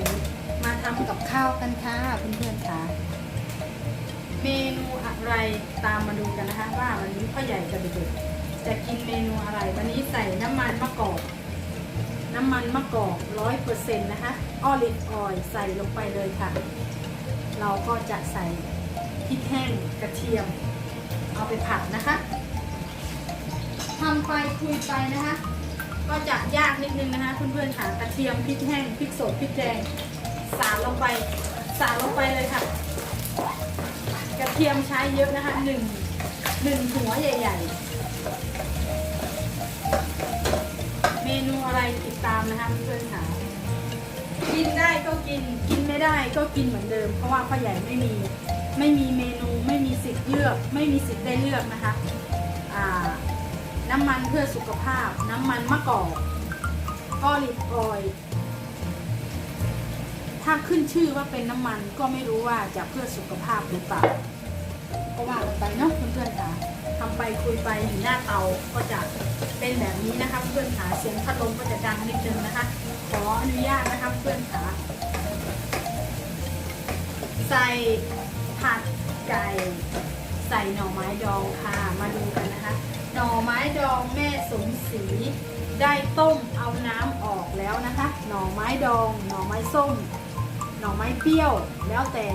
นี้มาทำกับข้าวกันค่ะเพื่อนๆค่ะ เมนูอะไรตามมาดูกันนะคะ ว่าวันนี้พ่อใหญ่จะบเด็กจะกินเมนูอะไร วันนี้ใส่น้ำมันมะกอกน้ำมันมะกอกร้อยเปอร์เซ็นต์นะคะออลิฟออยล์ใส่ลงไปเลยค่ะ เราก็จะใส่พริกแห้งกระเทียม เอาไปผัดนะคะทำไปคุยไปนะคะ ก็จะยากนิดนึงนะคะเพื่อนๆค่ะกระเทียมพริกแห้งพริกสดพริกแดงสาดลงไปสาดลงไปเลยค่ะ กระเทียมใช้เยอะนะคะหนึ่งหนึ่งหัวใหญ่ๆ เมนูอะไรติดตามนะคะเพื่อนๆค่ะกินได้ก็กินกินไม่ได้ก็กินเหมือนเดิม เพราะว่าพ่อใหญ่ไม่มีไม่มีเมนูไม่มีสิทธิ์เลือก ไม่มีสิทธิ์ได้เลือกนะคะอ่า น้ำมันเพื่อสุขภาพ น้ำมันมะกอกออลิฟออยล์ถ้าขึ้นชื่อว่าเป็นน้ำมันก็ไม่รู้ว่าจะเพื่อสุขภาพหรือเปล่าก็ว่ากันไปเนาะเพื่อนๆค่ะทำไปคุยไปอยู่หน้าเตาก็จะเป็นแบบนี้นะคะเพื่อนขาเสียงพัดลมก็จะดังนิดนึงนะคะ ขออนุญาตนะคะเพื่อนขาใส่ผัดไก่ใส่หน่อไม้ดองค่ะมาดูกันนะคะ หน่อไม้ดองแม่สมศรีได้ต้มเอาน้ำออกแล้วนะคะ หน่อไม้ดอง หน่อไม้ส้ม หน่อไม้เปรี้ยว แล้วแต่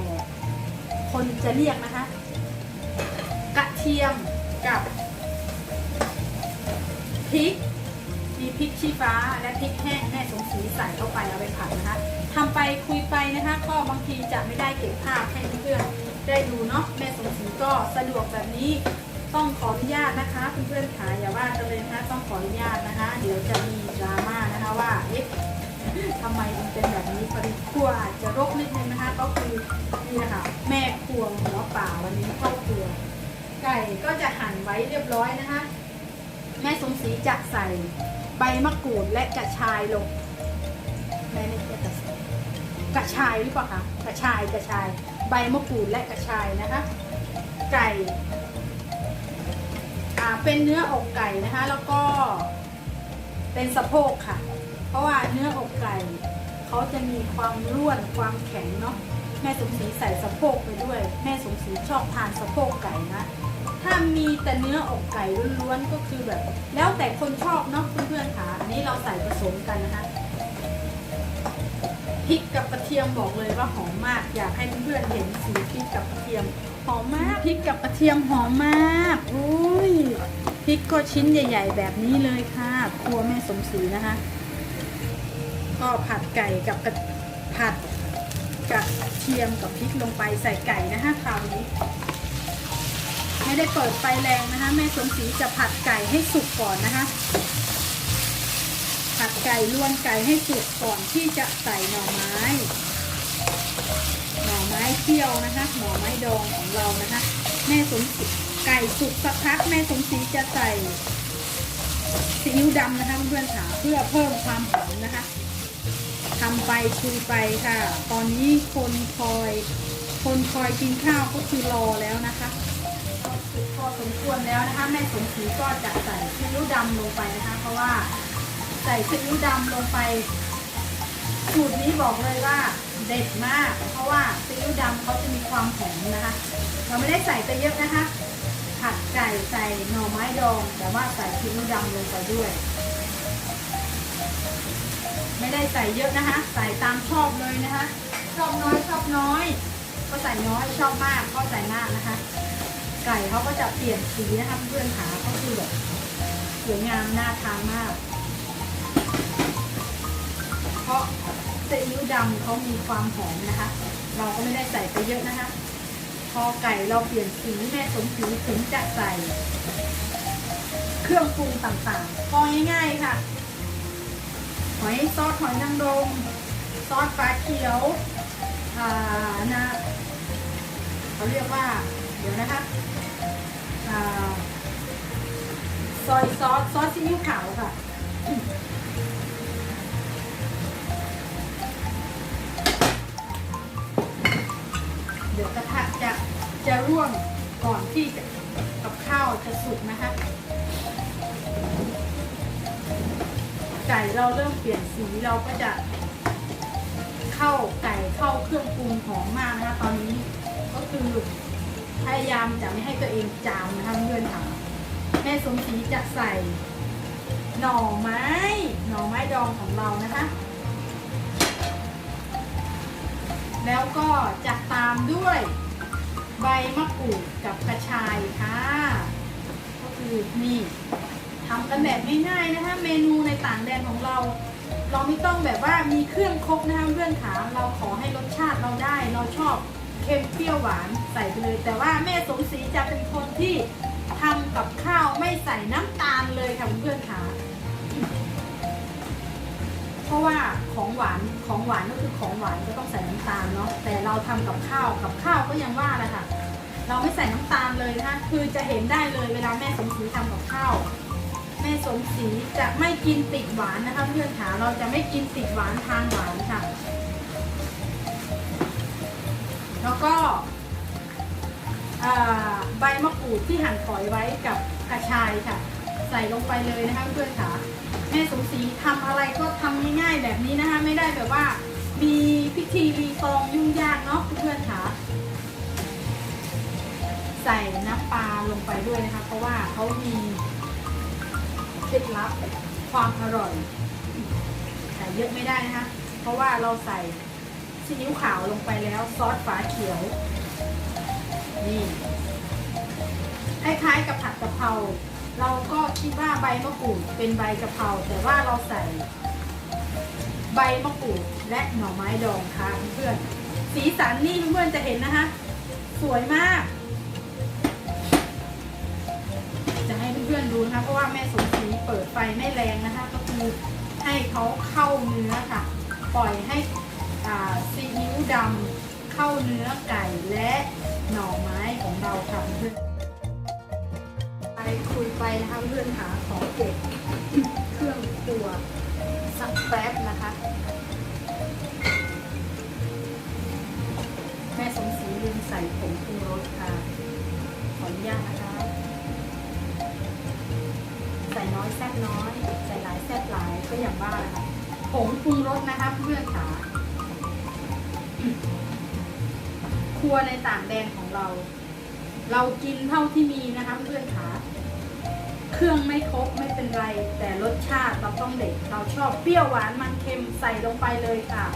คนจะเรียกนะคะ กระเทียมกับพริก มีพริกชี้ฟ้าและพริกแห้งแม่สมศรีใส่เข้าไปเอาไปผัดนะคะทำไปคุยไปนะคะ ก็บางทีจะไม่ได้เก็บภาพให้เพื่อนๆได้ดูเนาะแม่สมศรีก็สะดวกแบบนี้ ต้องขออนุญาตนะคะเพื่อนๆขาอย่าว่ากันเลยนะคะต้องขออนุญาตนะคะ เดี๋ยวจะมีดราม่านะคะว่าเอ๊ะทำไมถึงเป็นแบบนี้พอดีครัวอาจจะรกนิดนึงนะคะ ก็คือนี่นะคะแม่ครัวหัวป่าวันนี้เข้าครัว ไก่ก็จะหั่นไว้เรียบร้อยนะคะ แม่สมศรีจะใส่ใบมะกรูดและกระชายลงแม่ไม่ใช่กระชายกระชายหรือเปล่าคะกระชายกระชาย ใบมะกรูดและกระชายนะคะ ไก่ เป็นเนื้ออกไก่นะคะ แล้วก็เป็นสะโพกค่ะ เพราะว่าเนื้ออกไก่เขาจะมีความร่วนความแข็งเนาะแม่สมศรีใส่สะโพกไปด้วย แม่สมศรีชอบทานสะโพกไก่นะถ้ามีแต่เนื้ออกไก่ล้วนๆก็คือแบบ แล้วแต่คนชอบเนาะเพื่อนๆค่ะอันนี้เราใส่ผสมกันนะคะพริกกับกระเทียมบอกเลยว่าหอมมาก อยากให้เพื่อนๆเห็นสีพริกกับกระเทียม หอมมากพริกกับกระเทียมหอมมากอุ้ยพริกก็ชิ้นใหญ่ ๆ แบบนี้เลยค่ะครัวแม่สมศรีนะคะ ก็ผัดไก่กับกระผัดกระเทียมกับพริกลงไปใส่ไก่นะคะคราวนี้ไม่ได้เปิดไฟแรงนะคะ แม่สมศรีจะผัดไก่ให้สุกก่อนนะคะ ผัดไก่ลวนไก่ให้สุกก่อนที่จะใส่หน่อไม้ ไม้เคี่ยวนะคะ หน่อไม้ดองของเรานะคะ แม่สมศรีไก่สุกสักพักแม่สมศรีจะใส่ซีอิ๊วดำนะคะเพื่อนๆค่ะเพื่อเพิ่มความหอมนะคะทำไปคุยไปค่ะ ตอนนี้คนคอย คนคอยกินข้าวก็คือรอแล้วนะคะพอสมควรแล้วนะคะแม่สมศรีก็จะใส่ซีอิ๊วดำลงไปนะคะ เพราะว่าใส่ซีอิ๊วดำลงไปสูตรนี้บอกเลยว่า เด็ดมาก เพราะว่าซีอิ๊วดำเขาจะมีความหอมนะคะ เราไม่ได้ใส่ไปเยอะนะคะ ผัดไก่ใส่หน่อไม้ดอง แต่ว่าใส่ซีอิ๊วดำลงไปด้วย ไม่ได้ใส่เยอะนะคะ ใส่ตามชอบเลยนะคะ ชอบน้อยชอบน้อย ก็ใส่น้อยชอบมากก็ใส่มากนะคะ ไก่เขาก็จะเปลี่ยนสีนะคะเพื่อนขาก็คือแบบสวยงามน่าทานมาก ซีอิ๊วดำเขามีความหอมนะคะ เราก็ไม่ได้ใส่ไปเยอะนะคะ พอไก่เราเปลี่ยนสีแม่สมสีถึงจะใส่ เครื่องปรุงต่างๆพอง่ายๆค่ะ หอยซอสหอยนางรมซอสฟ้าเขียวอ่านะเขาเรียกว่า เดี๋ยวนะคะอ่าซอยซอสซอสซีอิ๊วขาวค่ะ จะร่วงก่อนที่จะกับข้าวจะสุกนะคะไก่เราเริ่มเปลี่ยนสีเราก็จะ เข้าไก่เข้าเครื่องปรุงหอมมากนะคะตอนนี้ก็คือพยายามจะไม่ให้ตัวเองจามนะคะเพื่อนค่ะแม่สมศรีจะใส่ หน่อไม้ หน่อไม้ดองของเรานะคะ แล้วก็จะตามด้วย ใบมะกรูดกับกระชายค่ะ ก็คือนี่ทำกันแบบง่ายๆนะคะ เมนูในต่างแดนของเรา เราไม่ต้องแบบว่ามีเครื่องครบนะคะเพื่อนขาเราขอให้รสชาติเราได้ เราชอบเค็มเปรี้ยวหวานใส่ไปเลย แต่ว่าแม่สมศรีจะเป็นคนที่ทำกับข้าวไม่ใส่น้ำตาลเลยค่ะเพื่อนขา ราะว่าของหวานของหวานก็คือของหวานก็ต้องใส่น้ำตาลเนาะแต่เราทำกับข้าวกับข้าวก็ยังว่าแหละค่ะเราไม่ใส่น้ำตาลเลยนะคะคือจะเห็นได้เลยเวลาแม่สมศรีทำกับข้าวแม่สมศรีจะไม่กินติดหวานนะคะเพื่อนขาเราจะไม่กินติดหวานทานหวานค่ะ แล้วก็ใบมะกรูดที่หั่นฝอยไว้กับกระชายค่ะ ใส่ลงไปเลยนะคะเพื่อนขา แม่สมศรีทำอะไรก็ทำง่ายๆแบบนี้นะคะ ไม่ได้แบบว่า มีพิธีรีตองยุ่งยากเนาะเพื่อนๆขาใส่น้ำปลาลงไปด้วยนะคะ เพราะว่าเขามีเคล็ดลับความอร่อยใส่เยอะไม่ได้นะคะ เพราะว่าเราใส่ซีอิ๊วขาวลงไปแล้วซอสฝาเขียว นี่คล้ายๆกับผัดกะเพรา เราก็คิดว่าใบมะกรูดเป็นใบกะเพราแต่ว่าเราใส่ ใบมะกรูดและหน่อไม้ดองค่ะเพื่อนสีสันนี่เพื่อนจะเห็นนะคะ สวยมาก จะให้เพื่อนๆดูนะคะเพราะว่าแม่สมศรีเปิดไฟไม่แรงนะคะ ก็คือให้เขาเข้าเนื้อค่ะ ปล่อยให้ซีอิ๊วดำเข้าเนื้อไก่และหน่อไม้ของเราค่ะเพื่อน คุยไปนะคะเพื่อนหาขอเก็บเครื่องครัวสักแป๊บนะคะ แม่สมศรีลืมใส่ผงปรุงรสค่ะ ขออนุญาตนะคะ ใส่น้อยแซ่บน้อย ใส่หลายแซ่บหลายก็อย่างว่าแหละค่ะผงปรุงรสนะคะเพื่อนขาครัวในต่างแดนของเรา เรากินเท่าที่มีนะคะเพื่อนขา เครื่องไม่ครบไม่เป็นไร แต่รสชาติเราต้องเด็ดเราชอบเปรี้ยวหวานมันเค็มใส่ลงไปเลยค่ะ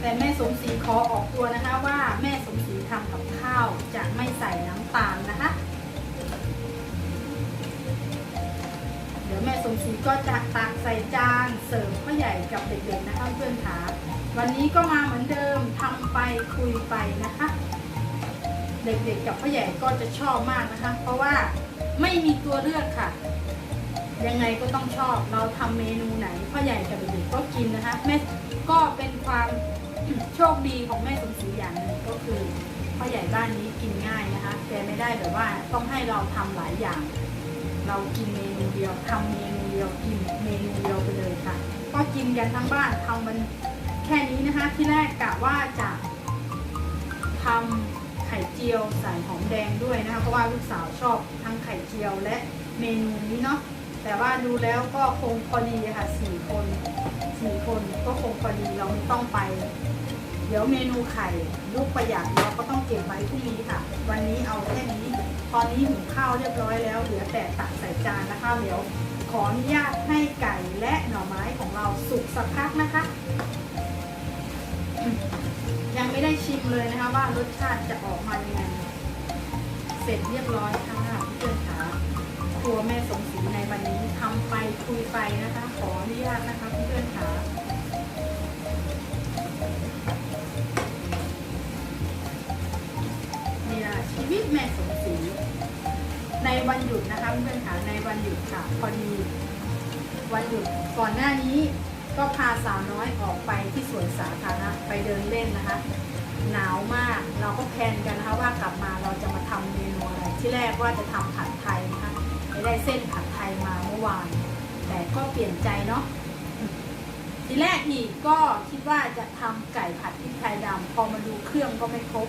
แต่แม่สมศรีขอออกตัวนะคะว่าแม่สมศรีทำกับข้าวจะไม่ใส่น้ำตาลนะคะ เดี๋ยวแม่สมศรีก็จะตักใส่จานเสิร์ฟพ่อใหญ่กับเด็กๆนะคะเพื่อนขาวันนี้ก็มาเหมือนเดิมทำไปคุยไปนะคะ เด็กๆกับพ่อใหญ่ก็จะชอบมากนะคะ เพราะว่าไม่มีตัวเลือกค่ะ ยังไงก็ต้องชอบเราทำเมนูไหนพ่อใหญ่กับเด็กๆก็กินนะคะแม่ก็เป็นความโชคดีของแม่สมศรีอย่างหนึ่งก็คือพ่อใหญ่บ้านนี้กินง่ายนะคะแกไม่ได้แบบว่าต้องให้เราทำหลายอย่าง เรากินเมนูเดียวทำเมนูเดียวกินเมนูเดียวไปเลยค่ะ ก็กินกันทั้งบ้านทำมันแค่นี้นะคะ ที่แรกกะว่าจะทำ ไข่เจียวใส่หอมแดงด้วยนะคะเพราะว่าลูกสาวชอบทั้งไข่เจียวและเมนูนี้เนาะแต่ว่าดูแล้วก็คงพอดีค่ะสี่คนสี่คนก็คงพอดีเราไม่ต้องไป เดี๋ยวเมนูไข่ลูกประหยัดเราก็ต้องเก็บไว้พรุ่งนี้ค่ะ วันนี้เอาแค่นี้ ตอนนี้หุงข้าวเรียบร้อยแล้วเหลือแต่ตักใส่จานนะคะเดี๋ยวขออนุญาตให้ไก่และหน่อไม้ของเราสุกสักพักนะคะ ยังไม่ได้ชิมเลยนะคะว่ารสชาติจะออกมายังไงเสร็จเรียบร้อยค่ะเพื่อนขาครัวแม่สมศรีในวันนี้ทำไปคุยไปนะคะ ขออนุญาตนะคะเพื่อนขาเนี่ละชีวิตแม่สมศรีในวันหยุดนะคะเพื่อนๆค่ะในวันหยุดค่ะพอดีวันหยุดก่อนหน้านี้ ก็พาสาวน้อยออกไปที่สวนสาธารณะไปเดินเล่นนะคะ หนาวมากเราก็แพลนกันนะคะว่ากลับมาเราจะมาทำเมนูอะไรที่แรกว่าจะทำผัดไทยนะคะได้เส้นผัดไทยมาเมื่อวาน แต่ก็เปลี่ยนใจเนาะทีแรกอีกก็คิดว่าจะทำไก่ผัดพริกไทยดำพอมาดูเครื่องก็ไม่ครบ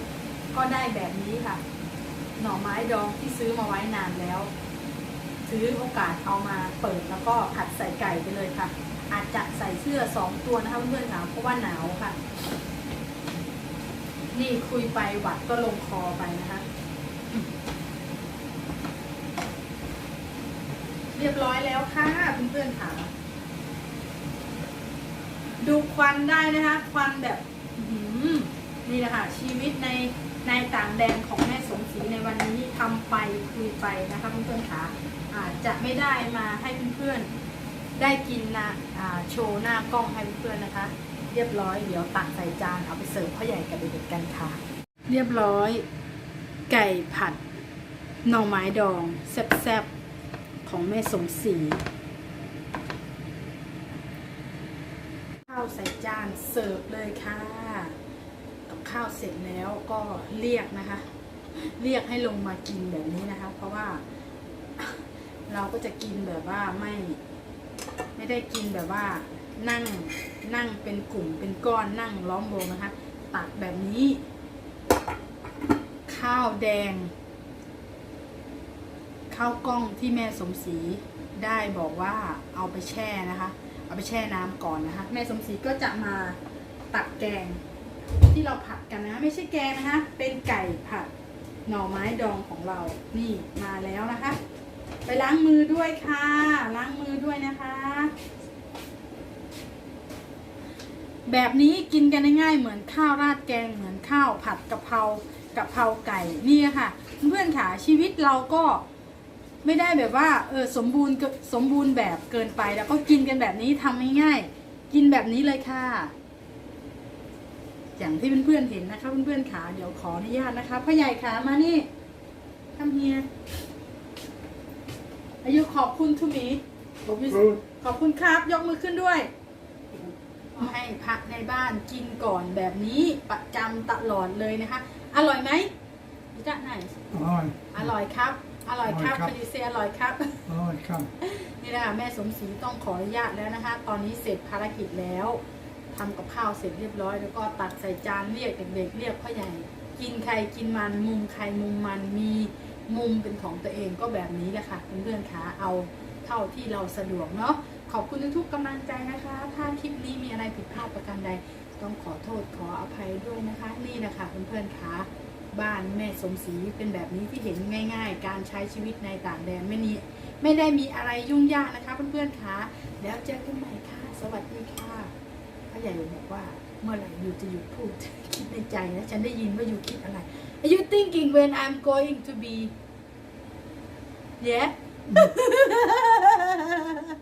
ก็ได้แบบนี้ค่ะ หน่อไม้ดองที่ซื้อมาไว้นานแล้ว ซื้อโอกาสเอามาเปิดแล้วก็ผัดใส่ไก่ไปเลยค่ะ อาจจะใส่เสื้อสองตัวนะคะเพื่อนๆค่ะเพราะว่าหนาวค่ะ นี่คุยไปหวัดก็ลงคอไปนะคะ เรียบร้อยแล้วค่ะเพื่อนๆค่ะ ดูควันได้นะคะ ควันแบบนี่แหละค่ะ ชีวิตในในต่างแดนของแม่สมศรีในวันนี้ทำไปคุยไปนะคะเพื่อนๆค่ะอาจจะไม่ได้มาให้เพื่อนๆ ได้กินนะโชว์หน้ากล้องให้เพื่อนๆนะคะ เรียบร้อยเดี๋ยวตักใส่จานเอาไปเสิร์ฟพ่อใหญ่กับเด็กๆกันค่ะ เรียบร้อย ไก่ผัดหน่อไม้ดองแซ่บๆของแม่สมศรีข้าวใส่จานเสิร์ฟเลยค่ะกับข้าวเสร็จแล้วก็เรียกนะคะ เรียกให้ลงมากินแบบนี้นะคะ เพราะว่าเราก็จะกินแบบว่าไม่ ไม่ได้กินแบบว่านั่งนั่งเป็นกลุ่มเป็นก้อนนั่งล้อมวงนะคะ ตักแบบนี้ ข้าวแดง ข้าวกล้องที่แม่สมศรีได้บอกว่าเอาไปแช่นะคะ เอาไปแช่น้ำก่อนนะคะ แม่สมศรีก็จะมาตักแกงที่เราผัดกันนะ ไม่ใช่แกงนะคะ เป็นไก่ผัดหน่อไม้ดองของเรา นี่มาแล้วนะคะ ไปล้างมือด้วยค่ะ ล้างมือด้วยนะคะ แบบนี้กินกันง่ายๆเหมือนข้าวราดแกงเหมือนข้าวผัดกะเพรากะเพราไก่นี่ค่ะ เพื่อนๆค่ะชีวิตเราก็ไม่ได้แบบว่าเออสมบูรณ์สมบูรณ์แบบเกินไปแล้วก็กินกันแบบนี้ทำง่ายๆกินแบบนี้เลยค่ะ อย่างที่เพื่อนๆเห็นนะคะเพื่อนๆขาเดี๋ยวขออนุญาตนะคะพ่อใหญ่ขามานี่ทำเฮีย อายุขอบคุณทุมีขอบคุณครับ ยกมือขึ้นด้วย ให้พักในบ้านกินก่อนแบบนี้ประจำตลอดเลยนะคะ อร่อยไหมจ๊ะไหน Oj, อร่อยครับอร่อยครับ อร่อยครับคดีเซอร่อยครับ oj, kom. นี่นะคะแม่สมศรีต้องขออนุญาตแล้วนะคะ ตอนนี้เสร็จภารกิจแล้วทำกับข้าวเสร็จเรียบร้อย แล้วก็ตักใส่จานเรียกเด็กๆเรียกพ่อใหญ่ กินใครกินมันมุมใครมุมมันมี มุมเป็นของตัวเองก็แบบนี้แหละค่ะเพื่อนๆคะเอาเท่าที่เราสะดวกเนาะขอบคุณทุกๆกำลังใจนะคะ ถ้าคลิปนี้มีอะไรผิดพลาดประการใด ต้องขอโทษขออภัยด้วยนะคะ นี่นะคะเพื่อนๆคะบ้านแม่สมศรีเป็นแบบนี้ที่เห็นง่าย ๆ การใช้ชีวิตในต่างแดนไม่นี้ไม่ได้มีอะไรยุ่งยากนะคะเพื่อนๆคะแล้วเจอกันใหม่ค่ะ สวัสดีค่ะพ่อใหญ่บอกว่าเมื่อไหร่ยูจะหยุดพูดคิดในใจนะฉันได้ยินว่ายูคิดอะไร Are you thinking when I'm going to be? Yeah hmm.